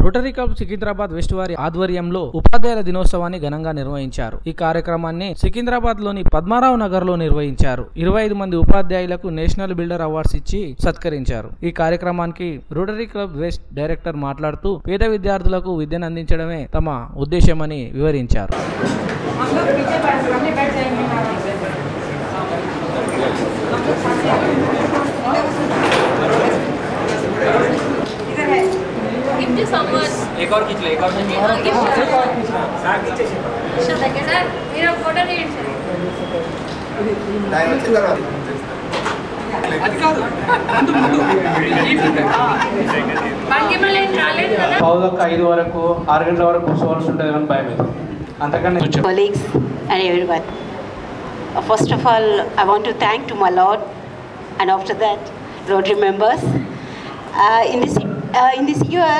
Rotary club Secunderabad west వారి ఆధ్వర్యంలో ఉపాధ్యాయుల దినోత్సవాన్ని ఘనంగా నిర్వహించారు. ఈ కార్యక్రమాన్ని సికింద్రాబాద్లోని పద్మారావు నగర్లో నిర్వహించారు. ఇరవై ఐదు మంది ఉపాధ్యాయులకు నేషనల్ బిల్డర్ అవార్డ్స్ ఇచ్చి సత్కరించారు. ఈ కార్యక్రమానికి రోటరీ క్లబ్ వెస్ట్ డైరెక్టర్ మాట్లాడుతూ పేద విద్యార్థులకు విద్యను అందించడమే తమ ఉద్దేశమని వివరించారు. एक और खींच ले एक और खींच ले गिफ्ट सर मेरा फोटो नहीं सर ఆయన వచ్చిన తర్వాత बाकी मैं लेन रालेन కదా పావుదొక్క ఐదు వరకు ఆరు గంటల వరకు కూర్చోవాల్సి ఉంటుంది అని భయం అవుతుంది అంతకన్నా colleagues and everyone. Uh, First of all, I want to thank to my Lord and after that, Rotary members. Uh, in this uh, in this year,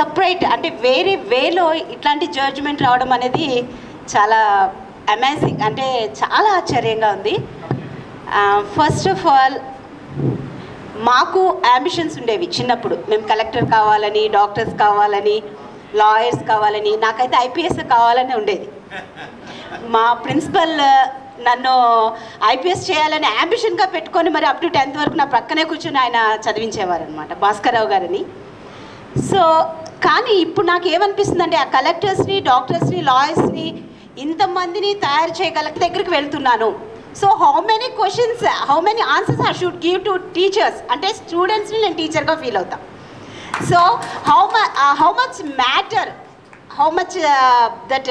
separate అంటే వేరే వేలో ఇట్లాంటి జడ్జ్మెంట్ రావడం అనేది చాలా అమేజింగ్ అంటే చాలా ఆశ్చర్యంగా ఉంది. ఫస్ట్ ఆఫ్ ఆల్ మాకు అంబిషన్స్ ఉండేవి చిన్నప్పుడు. మేము కలెక్టర్ కావాలని డాక్టర్స్ కావాలని లాయర్స్ కావాలని నాకైతే ఐపీఎస్ కావాలని ఉండేది. మా ప్రిన్సిపల్ నన్ను ఐపీఎస్ చేయాలని అంబిషన్గా పెట్టుకొని మరి అప్ టు టెన్త్ వరకు నా ప్రక్కనే కూర్చొని ఆయన చదివించేవారు అనమాట భాస్కర్రావు గారిని. సో కానీ ఇప్పుడు నాకు ఏమనిపిస్తుంది అంటే ఆ కలెక్టర్స్ని డాక్టర్స్ని లాయర్స్ని ఇంతమందిని తయారు చేయగల దగ్గరికి వెళ్తున్నాను. So how many questions how many answers I should give to teachers అంటే స్టూడెంట్స్ని నేను టీచర్గా ఫీల్ అవుతాను so how how much matter how much that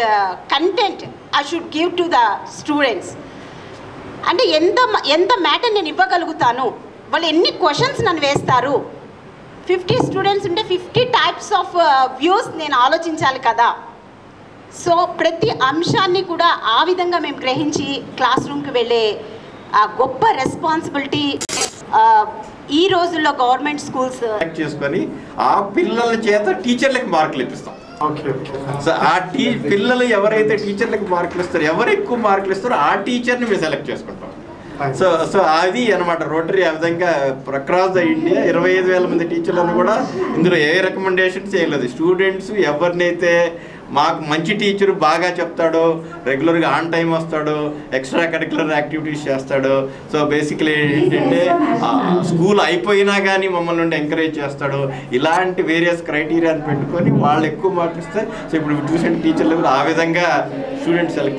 content I should give to the students అంటే ఎంత ఎంత మ్యాటర్ నేను ఇవ్వగలుగుతాను? వాళ్ళు ఎన్ని క్వశ్చన్స్ నన్ను వేస్తారు? ఫిఫ్టీ స్టూడెంట్స్ ఉంటే ఫిఫ్టీ టైప్స్ ఆఫ్ వ్యూస్ నేను ఆలోచించాలి కదా. సో ప్రతి అంశాన్ని కూడా ఆ విధంగా మేము గ్రహించి క్లాస్ రూమ్కి వెళ్ళే ఆ గొప్ప రెస్పాన్సిబిలిటీ ఈ రోజుల్లో గవర్నమెంట్ స్కూల్స్ సెలెక్ట్ చేసుకొని ఆ పిల్లల చేత టీచర్లకు మార్కులు ఇప్పిస్తాం. సో ఆ టీ పిల్లలు ఎవరైతే టీచర్లకు మార్కులు ఇస్తారో ఎవరు ఎక్కువ మార్కులు ఇస్తారో ఆ టీచర్ని మేము సెలెక్ట్ చేసుకుంటాం. సో సో అది అనమాట రోటరీ ఆ విధంగా అక్రాస్ ద ఇండియా ఇరవై ఐదు వేల మంది టీచర్లను కూడా ఇందులో ఏ రికమెండేషన్స్ చేయలేదు. స్టూడెంట్స్ ఎవరినైతే మాకు మంచి టీచర్ బాగా చెప్తాడో రెగ్యులర్గా ఆన్ టైం వస్తాడో ఎక్స్ట్రా కరిక్యులర్ యాక్టివిటీస్ చేస్తాడో సో బేసిక్లీ ఏంటంటే స్కూల్ అయిపోయినా కానీ మమ్మల్ని నుండి ఎంకరేజ్ చేస్తాడు ఇలాంటి వేరియస్ క్రైటీరియాని పెట్టుకొని వాళ్ళు ఎక్కువ మార్క్స్ ఇస్తే సో ఇప్పుడు ట్యూషన్ టీచర్లు కూడా ఆ విధంగా స్టూడెంట్స్ సెలెక్ట్